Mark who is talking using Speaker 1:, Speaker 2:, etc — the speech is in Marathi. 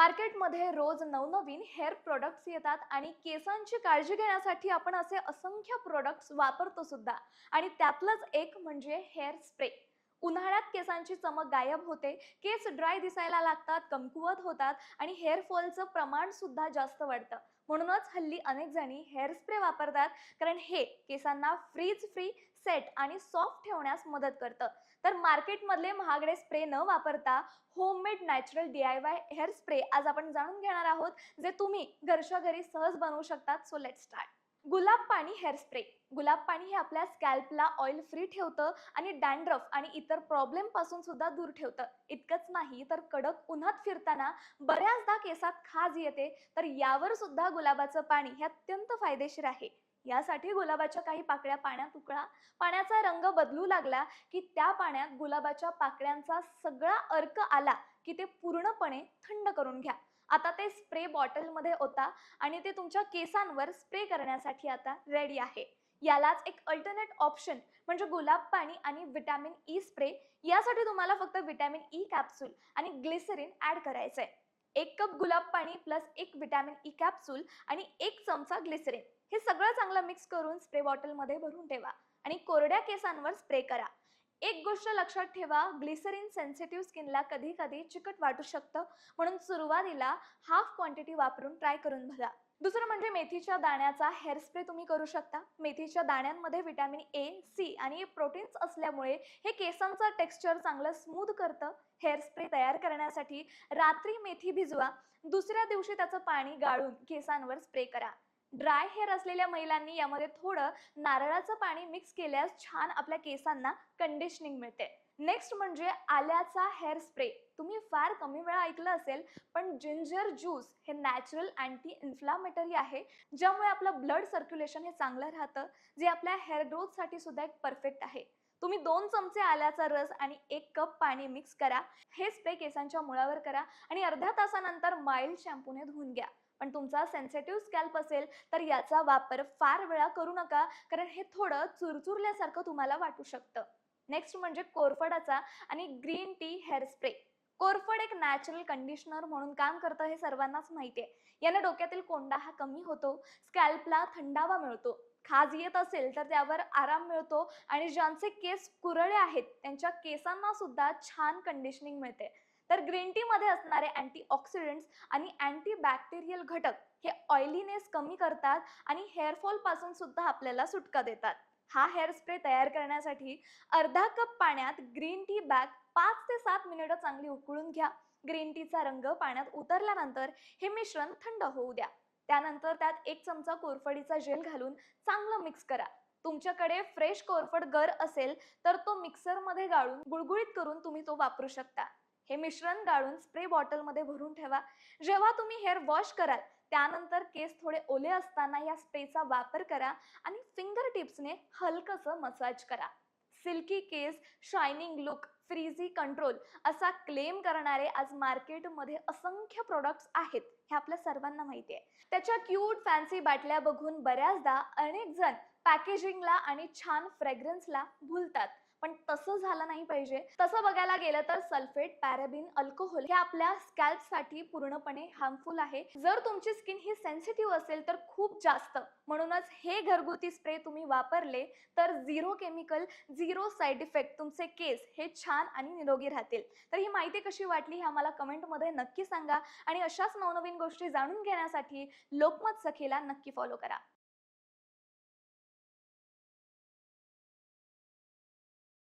Speaker 1: मार्केटमध्ये रोज नवनवीन हेअर प्रोडक्ट्स येतात आणि केसांची काळजी घेण्यासाठी आपण असे असंख्य प्रोडक्ट्स वापरतो सुद्धा. आणि त्यातलंच एक म्हणजे हेअर स्प्रे. उन्हाळ्यात केसांची चमक गायब होते केस ड्राय दिसायला लागतात कमकुवत होतात आणि हेअर फॉलचं प्रमाण सुद्धा जास्त वाढतं. म्हणूनच हल्ली अनेक जणी हेअर स्प्रे वापरतात कारण हे केसांना फ्रीज फ्री सेट आणि सॉफ्ट ठेवण्यास मदत करतं. तर मार्केटमधले महागडे स्प्रे न वापरता homemade natural D I Y hair spray आज आपण जाणून घेणार आहोत जे तुम्ही घरच्या घरी सहज बनवू शकतात. सो लेट स्टार्ट गुलाब पाणी हेअर स्प्रे गुलाब पाणी हे आपल्या स्कॅल्पला ऑइल फ्री ठेवतं आणि डॅन्ड्रफ आणि इतर प्रॉब्लेमपासून सुद्धा दूर ठेवतं. इतकंच नाही तर कडक उन्हात फिरताना बऱ्याचदा केसात खाज येते. तर यावर सुद्धा गुलाबाचं पाणी हे अत्यंत फायदेशीर आहे. यासाठी गुलाबाच्या काही पाकळ्या पाण्यात उकळा पाण्याचा रंग बदलू लागला की त्या पाण्यात गुलाबाच्या पाकळ्यांचा सगळा अर्क आला की ते पूर्णपणे थंड करून घ्या. आता ते स्प्रे बॉटलमध्ये होता आणि ते तुमच्या केसांवर स्प्रे करण्यासाठी आता रेडी आहे. यालाच एक अल्टरनेट ऑप्शन म्हणजे गुलाब पाणी आणि विटॅमिन ई स्प्रे यासाठी तुम्हाला फक्त विटॅमिन ई कॅप्सूल आणि ग्लिसरीन ऍड करायचंय. एक कप गुलाब पाणी प्लस एक विटॅमिन ई कॅप्सूल आणि एक चमचा ग्लिसरीन हे सगळं चांगलं मिक्स करून स्प्रे बॉटलमध्ये भरून ठेवा आणि कोरड्या केसांवर स्प्रे करा. एक गोष्ट लक्षात ठेवा ग्लिसरीन सेन्सिटिव्ह स्किनला कधी कधी चिकट वाटू शकतं. म्हणून सुरुवातीला हाफ क्वांटिटी वापरून ट्राय करून बघा. दुसरं म्हणजे मेथीच्या दाण्याचा हेअर स्प्रे तुम्ही करू शकता. मेथीच्या दाण्यांमध्ये व्हिटॅमिन ए सी आणि प्रोटीन्स असल्यामुळे हे केसांचं टेक्स्चर चांगलं स्मूथ करतं. हेअर स्प्रे तयार करण्यासाठी रात्री मेथी भिजवा दुसऱ्या दिवशी त्याचं पाणी गाळून केसांवर स्प्रे करा. ड्राय हेअर असलेल्या महिलांनी यामध्ये थोडं नारळाचं पाणी मिक्स केल्यास छान आपल्या केसांना कंडिशनिंग मिळते. नेक्स्ट म्हणजे आल्याचा हेअर स्प्रे तुम्ही फार कमी वेळा ऐकलं असेल पण जिंजर ज्यूस हे नॅचरल अँटी इन्फ्लामेटरी आहे ज्यामुळे आपलं ब्लड सर्क्युलेशन हे चांगलं राहतं जे आपल्या हेअर ग्रोथसाठी सुद्धा एक परफेक्ट आहे. तुम्ही दोन चमचे आल्याचा रस आणि एक कप पाणी मिक्स करा. हे स्प्रे केसांच्या मुळावर करा आणि अर्ध्या तासानंतर माइल्ड शॅम्पूने धुवून घ्या. पण तुमचा सेन्सिटिव्ह स्कॅल्प असेल तर याचा वापर फार वेळा करू नका कारण हे थोडं चुरचुरल्यासारखं तुम्हाला वाटू शकतं. नेक्स्ट म्हणजे कोरफडाचा आणि ग्रीन टी हेअर स्प्रे. कोरफड एक नॅचरल कंडिशनर म्हणून काम करतं हे सर्वांनाच माहिती आहे याने डोक्यातील कोंडा हा कमी होतो स्कॅल्पला थंडावा मिळतो. खाज येत असेल तर त्यावर आराम मिळतो आणि ज्यांचे केस कुरळे आहेत त्यांच्या केसांना सुद्धा छान कंडिशनिंग मिळते. तर ग्रीन टीमध्ये असणारे अँटीऑक्सिडंट्स आणि अँटी बॅक्टेरियल घटक हे ऑइलीनेस कमी करतात आणि हेअरफॉलपासून सुद्धा आपल्याला सुटका देतात. हा हेअर स्प्रे तयार करण्यासाठी अर्धा कप पाण्यात ग्रीन टी बॅग पाच ते सात मिनिटं चांगली उकळून घ्या. ग्रीन टीचा रंग पाण्यात उतरल्यानंतर हे मिश्रण थंड होऊ द्या. त्यानंतर त्यात एक चमचा कोरफडीचा जेल घालून चांगलं मिक्स करा. तुमच्याकडे फ्रेश कोरफड गर असेल तर तो मिक्सरमध्ये गाळून गुळगुळीत करून तुम्ही तो वापरू शकता. हे मिश्रण गाळून स्प्रे बॉटलमध्ये भरून ठेवा. जेव्हा तुम्ही हेअर वॉश कराल त्यानंतर केस थोडे ओले असताना या स्प्रेचा वापर करा आणि फिंगर टिप्सने हलकंसं मसाज करा. सिल्की केस शायनिंग लुक फ्रीझी कंट्रोल असा क्लेम करणारे आज मार्केटमध्ये असंख्य प्रोडक्ट्स आहेत हे आपल्या सर्वांना माहिती आहे. त्याच्या क्यूट फॅन्सी बाटल्या बघून बऱ्याचदा अनेक जण पॅकेजिंगला आणि छान फ्रेग्रन्सला भुलतात. पण तसं झालं नाही पाहिजे. तसं बघायला गेलं तर सल्फेट पॅराबिन अल्कोहोल हे आपल्या स्कॅल्पसाठी पूर्णपणे हार्मफुल आहे. जर तुमची स्किन ही सेन्सिटिव्ह असेल तर खूप जास्त. म्हणूनच हे घरगुती स्प्रे तुम्ही वापरले तर zero chemical zero side effect तुमचे केस हे छान आणि निरोगी राहतील. तर ही माहिती कशी वाटली हे आम्हाला कमेंटमध्ये नक्की सांगा. आणि अशाच नवनवीन गोष्टी जाणून घेण्यासाठी लोकमत सखेला नक्की फॉलो करा.